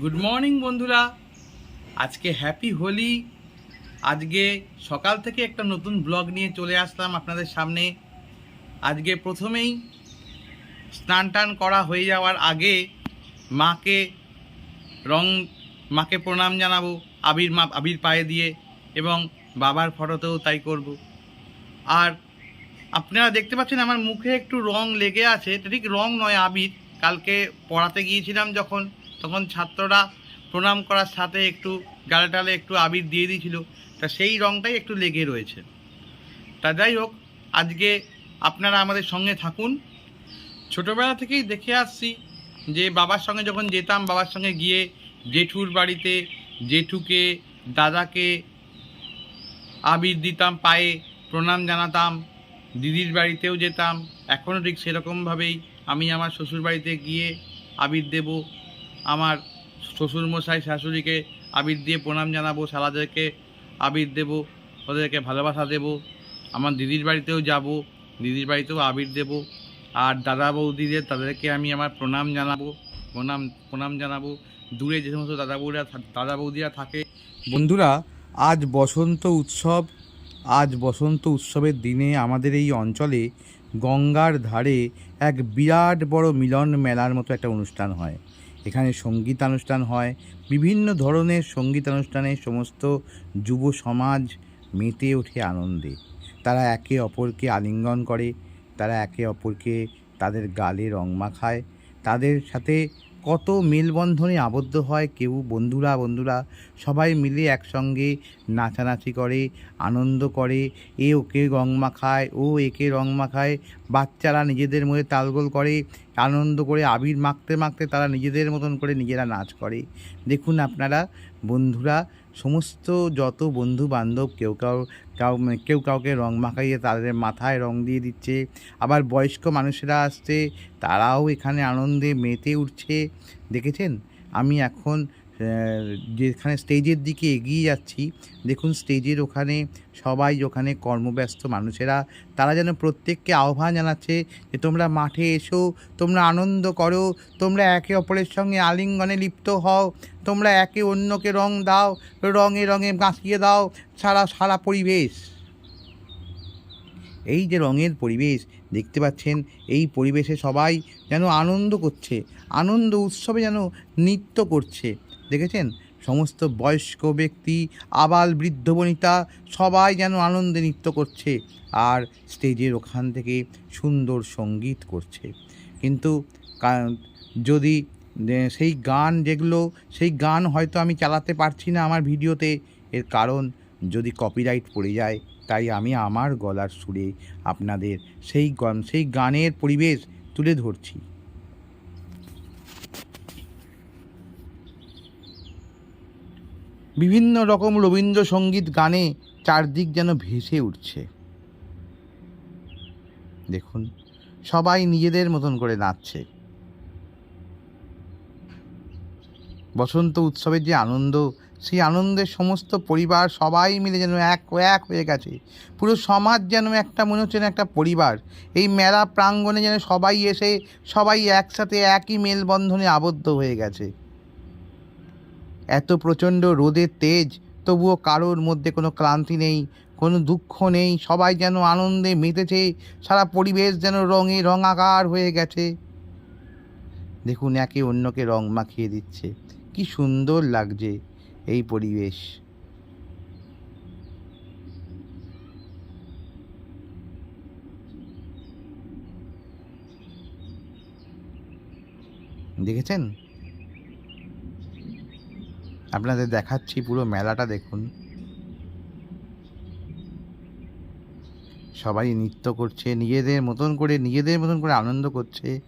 Good morning বন্ধুরা। আজকে happy Holi. আজকে সকাল থেকে একটা নতুন ব্লগ নিয়ে চলে আসলাম আপনাদের সামনে। আজকে প্রথমেই স্নান টান করা হয়ে যাওয়ার আগে মাকে রং, মাকে প্রণাম জানাব, আবির মা, আবির পায়ে দিয়ে, এবং বাবার ফটোতেও তাই করব। আর আপনারা দেখতে পাচ্ছেন আমার মুখে একটু রং লেগে আছে। ঠিক রং নয়, আবির। কালকে পড়াতে গিয়েছিলাম যখন। তখন ছাত্ররা প্রণাম করার সাথে একটু গালে টালে একটু আবির দিয়ে দিয়েছিল। তা সেই রংটাই একটু লেগে রয়েছে। তা যাই হোক, আজকে আপনারা আমাদের সঙ্গে থাকুন। ছোটোবেলা থেকেই দেখে আসছি যে বাবার সঙ্গে যখন যেতাম, বাবার সঙ্গে গিয়ে জেঠুর বাড়িতে জেঠুকে, দাদাকে আবির দিতাম, পায়ে প্রণাম জানাতাম, দিদির বাড়িতেও যেতাম। এখনও ঠিক সেরকমভাবেই আমি আমার শ্বশুর বাড়িতে গিয়ে আবির দেব। আমার শ্বশুরমশাই, শাশুড়িকে আবির দিয়ে প্রণাম জানাব সালাদেরকে আবির দেব, ওদেরকে ভালোবাসা দেব, আমার দিদির বাড়িতেও যাব, দিদির বাড়িতেও আবির দেব, আর দাদা বৌদিদের, তাদেরকে আমি আমার প্রণাম জানাব, প্রণাম প্রণাম জানাব। দূরে যে সমস্ত দাদা বৌদিরা দাদা বৌদিরা থাকে। বন্ধুরা, আজ বসন্ত উৎসব। আজ বসন্ত উৎসবের দিনে আমাদের এই অঞ্চলে গঙ্গার ধারে এক বিরাট বড় মিলন মেলার মতো একটা অনুষ্ঠান হয়। এখানে সঙ্গীতানুষ্ঠান হয়। বিভিন্ন ধরনের সঙ্গীতানুষ্ঠানে সমস্ত যুব সমাজ মেতে ওঠে আনন্দে। তারা একে অপরকে আলিঙ্গন করে, তারা একে অপরকে তাদের গালে রং মাখায়। তাদের সাথে কত মেলবন্ধনে আবদ্ধ হয় কেউ বন্ধুরা বন্ধুরা সবাই মিলে একসঙ্গে নাচানাচি করে, আনন্দ করে, এ ওকে রং মাখায়, ও একে রং মাখায়, বাচ্চারা নিজেদের মধ্যে তালগোল করে, আনন্দ করে, আবির মাখতে মাখতে তারা নিজেদের মতন করে নিজেরা নাচ করে। দেখুন আপনারা, বন্ধুরা সমস্ত যত বন্ধু বান্ধব কেউ কাউ কাউ, কেউ কাউকে রং মাখাইয়ে তাদের মাথায় রং দিয়ে দিচ্ছে, আবার বয়স্ক মানুষেরা আসছে, তারাও এখানে আনন্দে মেতে উঠছে। দেখেছেন? আমি এখন যেখানে স্টেজের দিকে এগিয়ে যাচ্ছি, দেখুন স্টেজের ওখানে সবাই ওখানে কর্মব্যস্ত মানুষেরা, তারা যেন প্রত্যেককে আহ্বান জানাচ্ছে যে তোমরা মাঠে এসো, তোমরা আনন্দ করো, তোমরা একে অপরের সঙ্গে আলিঙ্গনে লিপ্ত হও, তোমরা একে অন্যকে রং দাও, রঙে রঙে গাঁচিয়ে দাও, সারা সারা পরিবেশ। এই যে রঙের পরিবেশ, দেখতে পাচ্ছেন, এই পরিবেশে সবাই যেন আনন্দ করছে, আনন্দ উৎসবে যেন নৃত্য করছে। দেখেছেন? সমস্ত বয়স্ক ব্যক্তি, আবাল বৃদ্ধ বনিতা, সবাই যেন আনন্দে নৃত্য করছে আর স্টেজের ওখান থেকে সুন্দর সংগীত করছে। কিন্তু যদি সেই গান যেগুলো, সেই গান হয়তো আমি চালাতে পারছি না আমার ভিডিওতে। এর কারণ যদি কপিরাইট পড়ে যায়, তাই আমি আমার গলার সুরে আপনাদের সেই গান, সেই গানের পরিবেশ তুলে ধরছি। বিভিন্ন রকম রবীন্দ্রসঙ্গীত গানে চারদিক যেন ভেসে উঠছে। দেখুন, সবাই নিজেদের মতন করে নাচছে। বসন্ত উৎসবের যে আনন্দ, সেই আনন্দের সমস্ত পরিবার সবাই মিলে যেন এক এক হয়ে গেছে। পুরো সমাজ যেন একটা মনে হচ্ছে একটা পরিবার। এই মেলা প্রাঙ্গণে যেন সবাই এসে সবাই একসাথে একই মেলবন্ধনে আবদ্ধ হয়ে গেছে। এত প্রচণ্ড রোদের তেজ, তবুও কারোর মধ্যে কোনো ক্লান্তি নেই, কোনো দুঃখ নেই, সবাই যেন আনন্দে মেতেছে, সারা পরিবেশ যেন রঙে রঙাকার হয়ে গেছে। দেখুন, একে অন্যকে রং মাখিয়ে দিচ্ছে। কি সুন্দর লাগছে এই পরিবেশ। দেখেছেন? আপনাদের দেখাচ্ছি পুরো মেলাটা দেখুন। সবাই নৃত্য করছে, নিজেদের মতন করে, নিজেদের মতন করে আনন্দ করছে।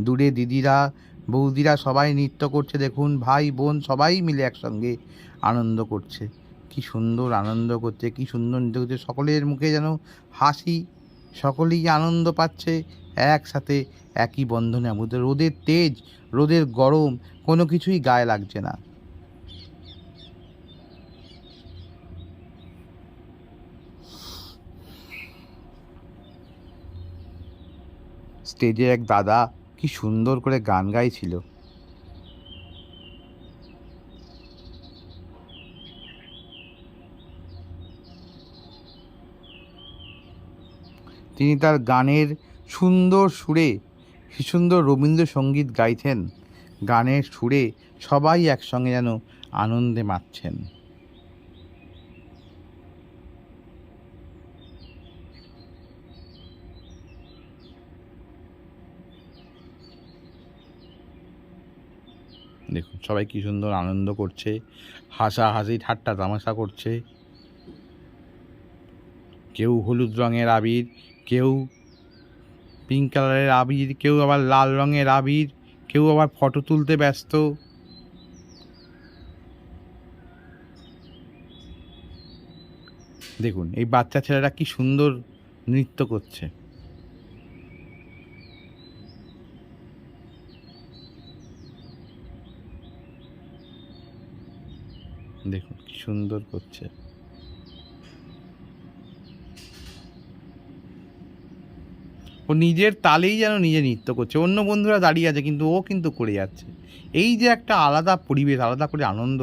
দূরে দিদিরা, বৌদিরা সবাই নৃত্য করছে দেখুন, ভাই, বোন সবাই মিলে একসঙ্গে আনন্দ করছে। কি সুন্দর আনন্দ করছে, কি সুন্দর নৃত্য করছে। সকলের মুখে যেন হাসি, সকলেই আনন্দ পাচ্ছে, একসাথে একই বন্ধনে আবদ্ধ। রোদের তেজ, রোদের গরম, কোনো কিছুই গায়ে লাগছে না। স্টেজে এক দাদা কি সুন্দর করে গান গাইছিল। তিনি তার গানের সুন্দর সুরে কি সুন্দর রবীন্দ্রসঙ্গীত গাইছেন গানের সুরে সবাই একসঙ্গে যেন আনন্দে মাতছেন। দেখুন, সবাই কি সুন্দর আনন্দ করছে, হাসাহাসি, ঠাট্টা তামাশা করছে। কেউ হলুদ রঙের আবির, কেউ পিঙ্ক কালারের আবির, কেউ আবার লাল রঙের আবির, কেউ আবার ফটো তুলতে ব্যস্ত। দেখুন, এই বাচ্চা ছেলেরা কি সুন্দর নৃত্য করছে। দেখুন, কি সুন্দর করছে। ও নিজের তালেই যেন নিজে নৃত্য করছে। অন্য বন্ধুরা দাঁড়িয়ে আছে, কিন্তু ও কিন্তু করে যাচ্ছে। এই যে একটা আলাদা পরিবেশ, আলাদা করে আনন্দ,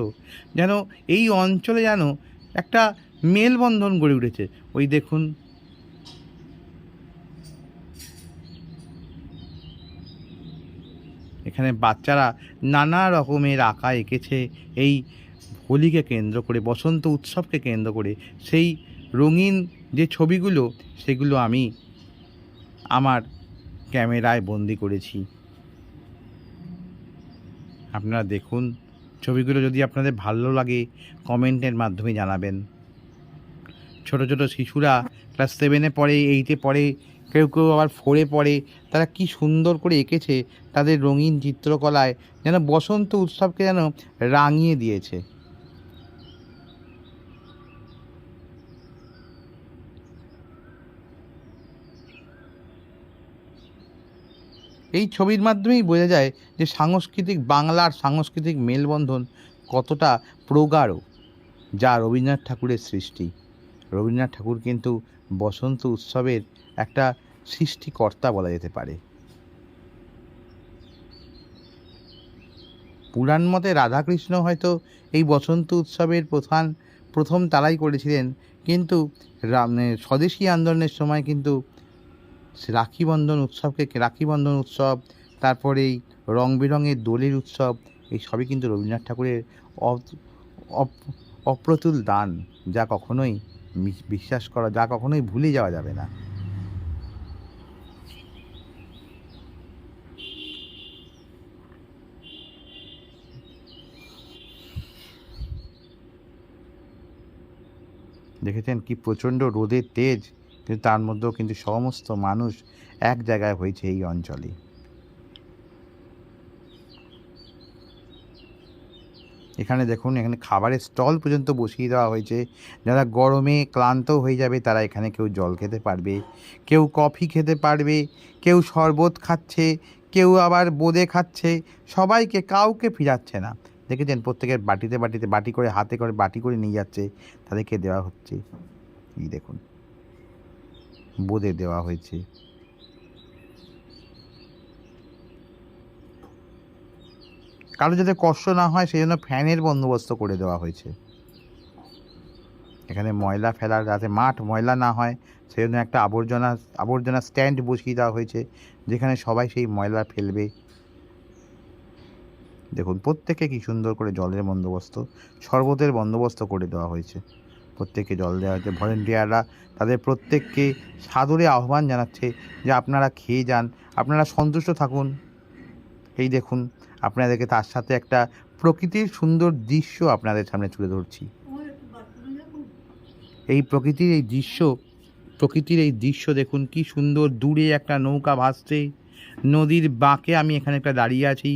যেন এই অঞ্চলে যেন একটা মেলবন্ধন গড়ে উঠেছে। ওই দেখুন। এখানে বাচ্চারা নানা রকমের আঁকা এঁকেছে। এই হোলিকে কেন্দ্র করে, বসন্ত উৎসবকে কেন্দ্র করে সেই রঙিন যে ছবিগুলো, সেগুলো আমি আমার ক্যামেরায় বন্দি করেছি। আপনারা দেখুন, ছবিগুলো যদি আপনাদের ভালো লাগে, কমেন্টের মাধ্যমে জানাবেন। ছোট ছোট শিশুরা ক্লাস সেভেনে পড়ে এইটে পড়ে, কেউ কেউ আবার ফোরে পড়ে, তারা কি সুন্দর করে এঁকেছে, তাদের রঙিন চিত্রকলায় যেন বসন্ত উৎসবকে যেন রাঙিয়ে দিয়েছে। এই ছবির মাধ্যমেই বোঝা যায় যে সাংস্কৃতিক বাংলার সাংস্কৃতিক মেলবন্ধন কতটা প্রগাঢ়, যা রবীন্দ্রনাথ ঠাকুরের সৃষ্টি। রবীন্দ্রনাথ ঠাকুর কিন্তু বসন্ত উৎসবের একটা সৃষ্টিকর্তা বলা যেতে পারে। পুরাণ মতে রাধাকৃষ্ণ হয়তো এই বসন্ত উৎসবের প্রধান, প্রথম তারাই করেছিলেন, কিন্তু মানে স্বদেশী আন্দোলনের সময় কিন্তু রাখি বন্ধন উৎসবকে রাখি বন্ধন উৎসব, তারপরে এই রং বেরঙের দোলের উৎসব, এই সবই কিন্তু রবীন্দ্রনাথ ঠাকুরের অপ- অপ্রতুল দান, যা কখনোই বিশ্বাস করা, যা কখনোই ভুলে যাওয়া যাবে না। দেখেছেন কি প্রচণ্ড রোদের তেজ? কিন্তু তার মধ্যেও কিন্তু সমস্ত মানুষ এক জায়গায় হয়েছে এই অঞ্চলে। এখানে দেখুন, এখানে খাবারের স্টল পর্যন্ত বসিয়ে দেওয়া হয়েছে। যারা গরমে ক্লান্ত হয়ে যাবে, তারা এখানে কেউ জল খেতে পারবে, কেউ কফি খেতে পারবে, কেউ শরবত খাচ্ছে, কেউ আবার বোঁদে খাচ্ছে। সবাইকে, কাউকে ফিরাচ্ছে না। দেখেছেন, প্রত্যেকের বাটিতে বাটিতে, বাটি করে, হাতে করে, বাটি করে নিয়ে যাচ্ছে, তাদেরকে দেওয়া হচ্ছে। এই দেখুন। বোঁদে দেওয়া হয়েছে। কারও যাতে কষ্ট না হয়, সেই জন্য ফ্যানের বন্দোবস্ত করে দেওয়া হয়েছে। এখানে ময়লা ফেলার যাতে মাঠ ময়লা না হয়, সেই জন্য একটা আবর্জনা আবর্জনা স্ট্যান্ড বসিয়ে দেওয়া হয়েছে, যেখানে সবাই সেই ময়লা ফেলবে। দেখুন, প্রত্যেকে কি সুন্দর করে জলের বন্দোবস্ত, শরবতের বন্দোবস্ত করে দেওয়া হয়েছে। প্রত্যেককে জল দেওয়া হচ্ছে। ভলেন্টিয়াররা তাদের প্রত্যেককে সাদরে আহ্বান জানাচ্ছে যে আপনারা খেয়ে যান, আপনারা সন্তুষ্ট থাকুন। এই দেখুন, আপনাদেরকে তার সাথে একটা প্রকৃতির সুন্দর দৃশ্য আপনাদের সামনে তুলে ধরছি। এই প্রকৃতির এই দৃশ্য, প্রকৃতির এই দৃশ্য দেখুন, কি সুন্দর দূরে একটা নৌকা ভাসছে। নদীর বাঁকে আমি এখানে একটা দাঁড়িয়ে আছি।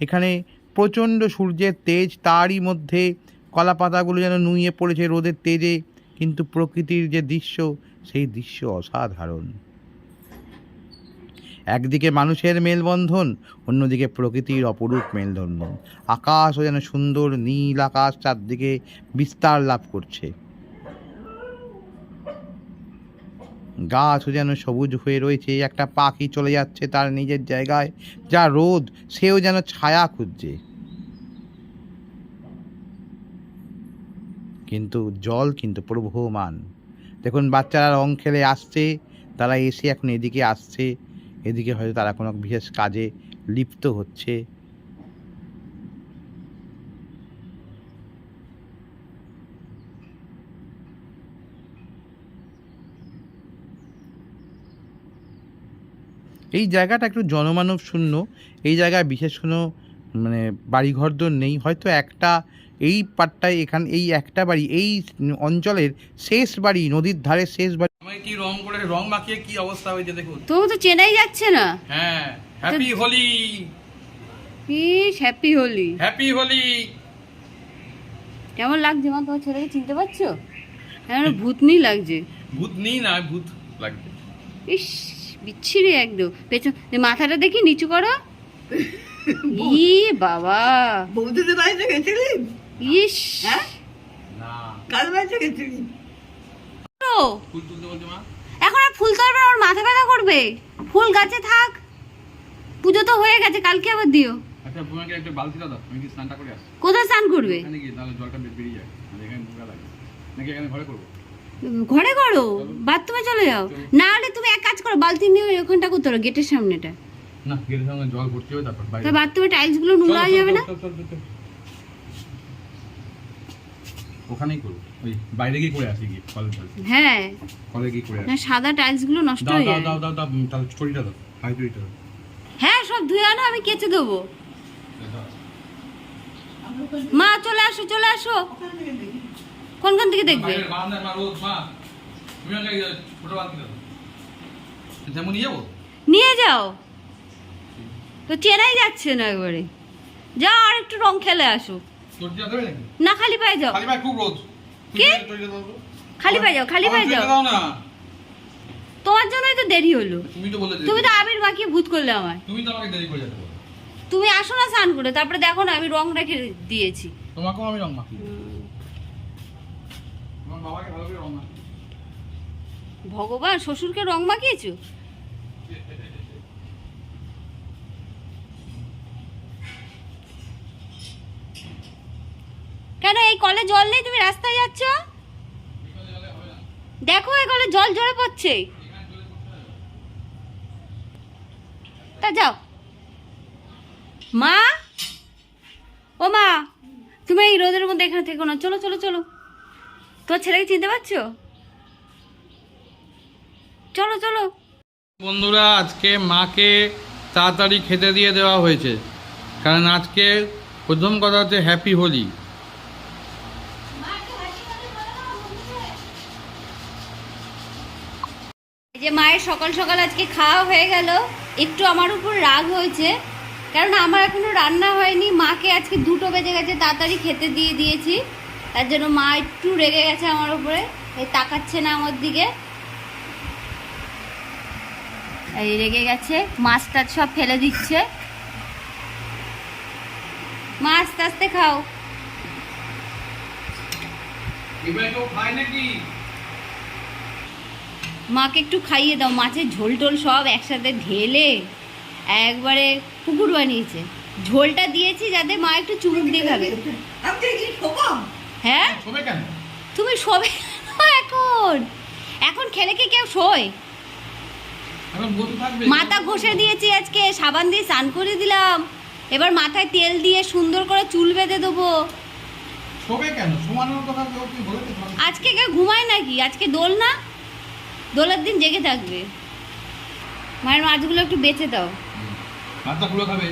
এখানে প্রচণ্ড সূর্যের তেজ, তারই মধ্যে কলা পাতাগুলো যেন নুয়ে পড়েছে রোদের তেজে, কিন্তু প্রকৃতির যে দৃশ্য, সেই দৃশ্য অসাধারণ। একদিকে মানুষের মেলবন্ধন, অন্যদিকে প্রকৃতির অপরূপ মেলবন্ধন আকাশও যেন সুন্দর নীল আকাশ চারদিকে বিস্তার লাভ করছে। গাছও যেন সবুজ হয়ে রয়েছে, একটা পাখি চলে যাচ্ছে তার নিজের জায়গায়, যা রোদ, সেও যেন ছায়া খুঁজছে। কিন্তু জল কিন্তু প্রবহমান। দেখুন, বাচ্চারা রং খেলে আসছে, তারা এসে এখন এদিকে আসছে, এদিকে হয়তো তারা কোনো বিশেষ কাজে লিপ্ত হচ্ছে। এই জায়গাটা একটু জনমানব শূন্য এই জায়গায় বিশেষ কোনো মানে বাড়িঘর দর নেই। হয়তো একটা এই পাটটায় এখান এই একটা বাড়ি এই অঞ্চলের শেষ বাড়ি নদীর ধারে শেষ বাড়ি। আমাকে কি রং করে রং মাখিয়ে কি অবস্থা হয়েছে দেখুন। তোমাকে তো চেনাই যাচ্ছে না। হ্যাঁ হ্যাপি হোলি। ইস হ্যাপি হোলি। হ্যাপি হোলি। কেমন লাগছে মা? তোমার ছেলেকে চিনতে পারছ? কেমন ভূতনি লাগছে। ভূত নেই না ভূত লাগবে ইস বিচ্ছিরি একদম। পেছন মাথাটা দেখি নিচু করো। ই বাবা। বৌদিদের বাড়িতে গেছিলি? ইস। হ্যাঁ? বাড়িতে গেছিলি? এখন আর ফুল তোলবে না, ওর মাথা ব্যথা করবে? ফুল গাছে থাক। পুজো তো হয়ে গেছে কালকে আবার দিও। আচ্ছা তোমাকে একটা বালতি দাও আমি কি স্নানটা করে আসি। কোথায় স্নান করবে? এখানে গিয়ে তাহলে জলটা বেরিয়ে যায়। এখানে নোংরা লাগে। নাকি এখানে ঘরে করব? ঘরে করো। বাথরুমে চলে যাও। না হলে তুমি এক কাজ করো বালতি নিয়ে ওই ওখানটা করতে পারো গেটের সামনেটা। না গেটের সামনে জল ভর্তি হবে তারপর বাইরে তা বাথরুমে টাইলসগুলো নোংরা হয়ে যাবে না। ওখানেই করব ওই বাইরে গিয়ে করে আসি গিয়ে হ্যাঁ। কলে গিয়ে করে আসি। সাদা টাইলসগুলো নষ্ট হয়ে দাও দাও দাও দাও তাহলে ছড়িটা দাও হাই ছড়িটা দাও। হ্যাঁ সব ধুয়ে আনো আমি কেচে দেবো। মা চলে আসো চলে আসো। কোনখান থেকে দেখবে? মা তুমি আমাকে ছোট বালতি দাও। যেমন নিয়ে যাব? নিয়ে যাও। তো চেনাই যাচ্ছে না একবারে। যা আর একটু রং খেলে আসো না খালি পায়ে যাও। খালি খুব রোদ। কে? খালি পায়ে যাও খালি পায়ে যাও। তোমার জন্যই তো দেরি হলো। তুমি তো বলে তুমি তো আবির মাখিয়ে ভূত করলে আমার তুমি তো আমাকে দেরি করে যেতে তুমি আসো না স্নান করে তারপরে দেখো না আমি রং রেখে দিয়েছি। তোমাকেও আমি রং মাখি ভগবান শ্বশুরকে রং মাখিয়েছো? কেন এই কলে জল নেই? তুমি রাস্তায় যাচ্ছ? দেখো এই কলে জল ঝরে পড়ছে। তা যাও। মা? ও মা, তুমি এই রোদের মধ্যে এখানে থেকো না। চলো চলো চলো। তোর ছেলেকে চিনতে পারছ? চলো চলো। বন্ধুরা, আজকে মাকে তাড়াতাড়ি খেতে দিয়ে দেওয়া হয়েছে। কারণ আজকে প্রথম কথা হচ্ছে হ্যাপি হোলি এই যে মায়ের সকাল সকাল আজকে খাওয়া হয়ে গেল। একটু আমার উপর রাগ হয়েছে কারণ আমার এখনও রান্না হয়নি। মাকে আজকে দুটো বেজে গেছে, তাড়াতাড়ি খেতে দিয়ে দিয়েছি। তার জন্য মা একটু রেগে গেছে আমার উপরে এই তাকাচ্ছে না আমার দিকে। এই রেগে গেছে, মাছ টাছ সব ফেলে দিচ্ছে। মা আস্তে আস্তে খাও। নাকি? মাকে একটু খাইয়ে দাও মাছের ঝোল টোল সব একসাথে ঢেলে একবারে পুকুর বানিয়েছে। ঝোলটা দিয়েছি যাতে মা একটু চুমুক দিয়ে খাবে। হ্যাঁ? তুমি শোবে এখন। এখন খেলে কি কেউ শোয়? মাথা ঘষে দিয়েছি আজকে সাবান দিয়ে স্নান করে দিলাম। এবার মাথায় তেল দিয়ে সুন্দর করে চুল বেঁধে দেবো? আজকে কেউ ঘুমায় নাকি? আজকে দোল না দোলের দিন জেগে থাকবে। মায়ের মাছগুলো একটু বেঁচে দাও। খাবে?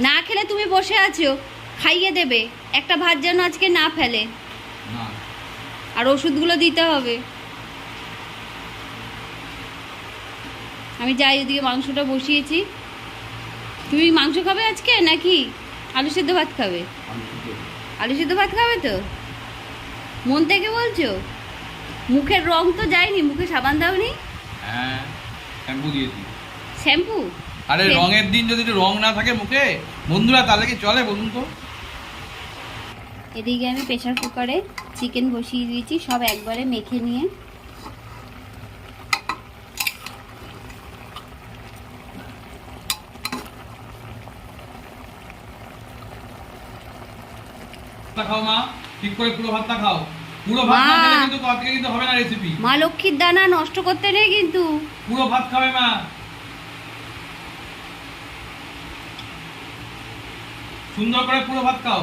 না খেলে তুমি বসে আছো খাইয়ে দেবে। একটা ভাত যেন আজকে না ফেলে। আর ওষুধগুলো দিতে হবে। আমি যাই ওদিকে মাংসটা বসিয়েছি। তুমি মাংস খাবে আজকে নাকি আলু সেদ্ধ ভাত খাবে? আলু সেদ্ধ ভাত খাবে তো? মন থেকে বলছো? মুখের রং তো যায়নি মুখে সাবান দাওনি? হ্যাঁ শ্যাম্পু দিয়েছি। শ্যাম্পু? আরে রঙের দিন যদি রং না থাকে মুখে বন্ধুরা তাহলে কি চলে বলুন তো? এদিকে আমি প্রেশার কুকারে চিকেন বসিয়ে দিয়েছি সব একবারে মেখে নিয়ে। খাও মা ঠিক করে পুরো ভাতটা খাও। পুরো ভাত না কিন্তু আজকে কিন্তু হবে না রেসিপি মা লক্ষ্মীর দানা নষ্ট করতে নেই কিন্তু। পুরো ভাত খাবে মা। সুন্দর করে পুরো ভাত খাও।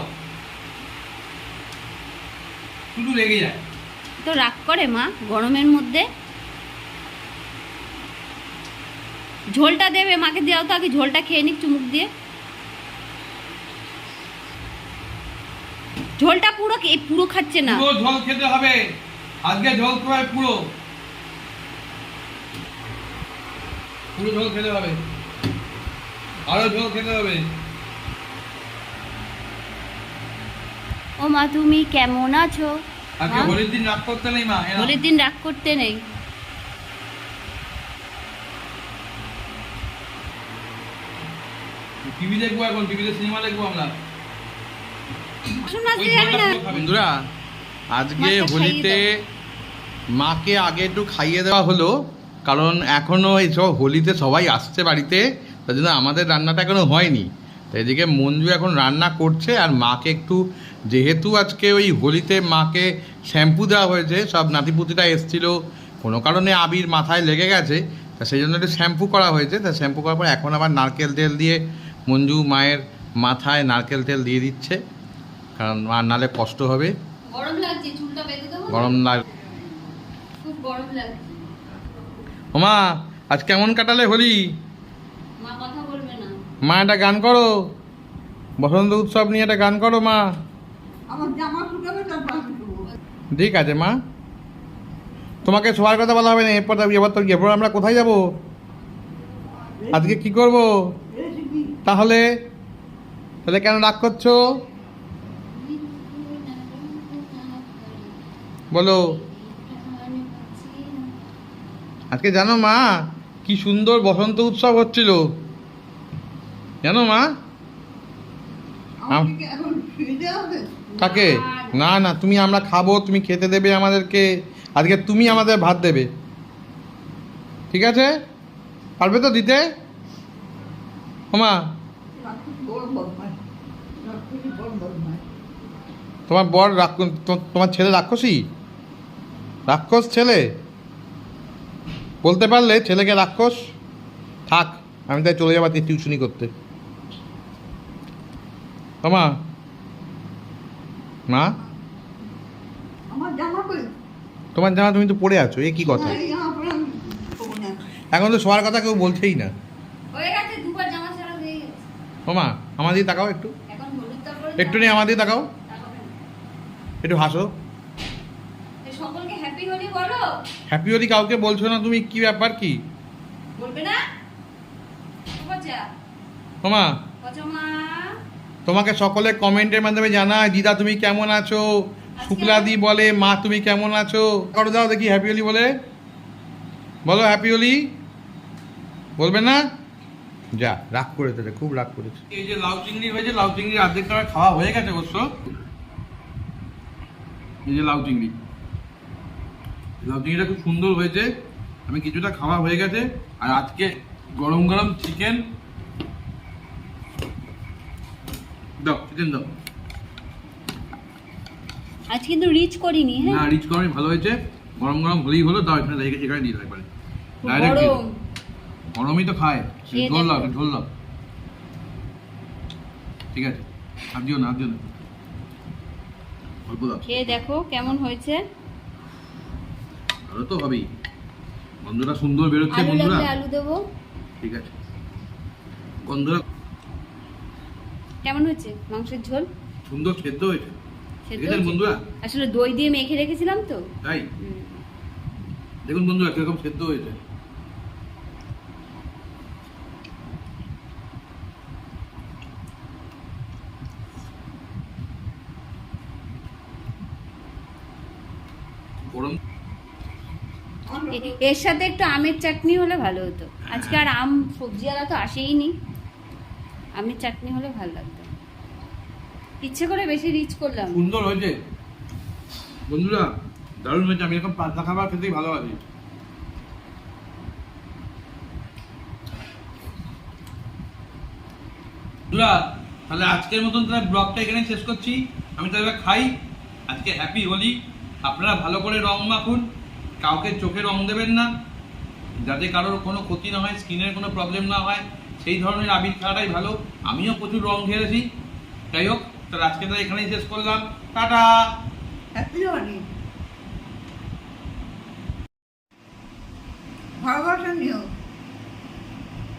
শুধু লেগে যায়। তো রাগ করে মা গরমের মধ্যে। ঝোলটা দেবে মাকে দাও তো আগে ঝোলটা খেয়ে নিক চুমুক দিয়ে। ঝোলটা পুরো কে- পুরো খাচ্ছে না। পুরো ঝোল খেতে হবে। আজকে ঝোল খাবে পুরো। পুরো ঝোল খেতে হবে। আরও ঝোল খেতে হবে। ও মা তুমি কেমন আছো? আজকে? হোলির দিন রাগ করতে নেই মা হোলির দিন রাগ করতে নেই। টিভি দেখব এখন টিভিতে সিনেমা দেখব আমরা আসুন ওই আজকে যাবে ঝোলটা না পুরো খাবে। বন্ধুরা আজকে হোলিতে মাকে আগে একটু খাইয়ে দেওয়া হলো কারণ এখনও এইসব হোলিতে সবাই আসছে বাড়িতে তার জন্য আমাদের রান্নাটা এখনও হয়নি। তো এদিকে মঞ্জু এখন রান্না করছে আর মাকে একটু যেহেতু আজকে ওই হোলিতে মাকে শ্যাম্পু দেওয়া হয়েছে সব নাতিপুতিটা এসছিল কোনো কারণে আবির মাথায় লেগে গেছে তা সেই জন্য একটু শ্যাম্পু করা হয়েছে তা শ্যাম্পু করার পর এখন আবার নারকেল তেল দিয়ে মঞ্জু মায়ের মাথায় নারকেল তেল দিয়ে দিচ্ছে। কারণ আর নালে কষ্ট হবে। গরম লাগছে চুলটা বেঁধে দেবো গরম লাগ খুব গরম লাগছে। ওমা আজ কেমন কাটালে হোলি? মা কথা বলবে না। মা একটা গান করো। বসন্ত উৎসব নিয়ে একটা গান করো মা। আমার জামা শুকাবে ঠিক আছে মা। তোমাকে শোয়ার কথা বলা হবে না এরপর এবার তো এরপর আমরা কোথায় যাব? আজকে কি করব? তাহলে তাহলে কেন রাগ করছ? বলো। আজকে জানো মা কি সুন্দর বসন্ত উৎসব হচ্ছিল। জানো মা? কাকে? না না তুমি আমরা খাব তুমি খেতে দেবে আমাদেরকে। আজকে তুমি আমাদের ভাত দেবে। ঠিক আছে? পারবে তো দিতে? বদমাস তোমার বর রাক্ষ- তোমার ছেলে রাক্ষসী? রাক্ষস ছেলে? বলতে পারলে ছেলেকে রাক্ষস? থাক আমি তাই চলে যাব টিউশনি করতে। মা? কই? তোমার জামা তুমি তো পড়ে আছো এ কি কথা? এখন তো শোয়ার কথা কেউ বলছেই না। ওমা আমার দিকে তাকাও একটু। একটু নিয়ে আমার দিকে তাকাও। একটু হাসো এই সকলকে হ্যাপি হোলি বলো হ্যাপি হোলি কাউকে বলছো না তুমি? কি ব্যাপার কি? বলবে না? পচা তোমাকে সকলে কমেন্টের মাধ্যমে জানায় দিদা তুমি কেমন আছো? শুক্লাদি বলে মা তুমি কেমন আছো? করো দাও দেখি হ্যাপি হোলি বলে। বলো হ্যাপি হোলি বলবে না? যা রাগ করেছে রে, খুব রাগ করেছে। এই যে লাউ চিংড়ি হয়েছে লাউ চিংড়ি অর্ধেকটা আমার খাওয়া হয়ে গেছে অবশ্য। এই যে লাউ চিংড়ি। চিংড়িটা খুব সুন্দর হয়েছে। আমি কিছুটা খাওয়া হয়ে গেছে। আর আজকে গরম গরম চিকেন দাও চিকেন দাও। আজ কিন্তু রিচ করিনি না হ্যাঁ রিচ গরমই ভালো হয়েছে। গরম গরম হলেই হলো দাও এখানে এখানে দিয়ে দাও একবারে। ডাইরেক্ট দিয়ে দাও। গরম গরমই তো খায়। ঝোল ঝোল ঠিক আছে। আর দিও না আর দিও না। খেয়ে দেখো কেমন হয়েছে। ভালো তো হবেই। গন্ধটা সুন্দর বেরোচ্ছে বন্ধুরা। আলু দেবো। ঠিক আছে। গন্ধটা কেমন হয়েছে মাংসের ঝোল? সুন্দর সেদ্ধ হয়েছে। সেদ্ধ হয়েছে? বন্ধুরা? আসলে দই দিয়ে মেখে রেখেছিলাম তো। তাই? দেখুন বন্ধুরা কীরকম সেদ্ধ হয়েছে গরম এ- এর সাথে একটু আমের চাটনি হলে ভালো হতো। আজকে আর আম সবজিওয়ালা তো আসেই নি আমের চাটনি হলে ভালো লাগতো। ইচ্ছে করে বেশি রিচ করলাম। সুন্দর হয়েছে। বন্ধুরা, দারুণ হয়েছে। আমি এরকম পাতলা খাবার খেতেই ভালোবাসি। বন্ধুরা, তাহলে আজকের মতন তাহলে ব্লগটা এখানে শেষ করছি। আমি তাহলে খাই। আজকে হ্যাপি হোলি। আপনারা ভালো করে রং মাখুন। কাউকে চোখে রং দেবেন না, যাতে কারোর কোনো ক্ষতি না হয়, স্কিনের কোনো প্রবলেম না হয়, সেই ধরনের আবির খেলাটাই ভালো। আমিও প্রচুর রং ঘেরেছি যাই হোক তাহলে আজকে তো এখানেই শেষ করলাম। টাটা! নিও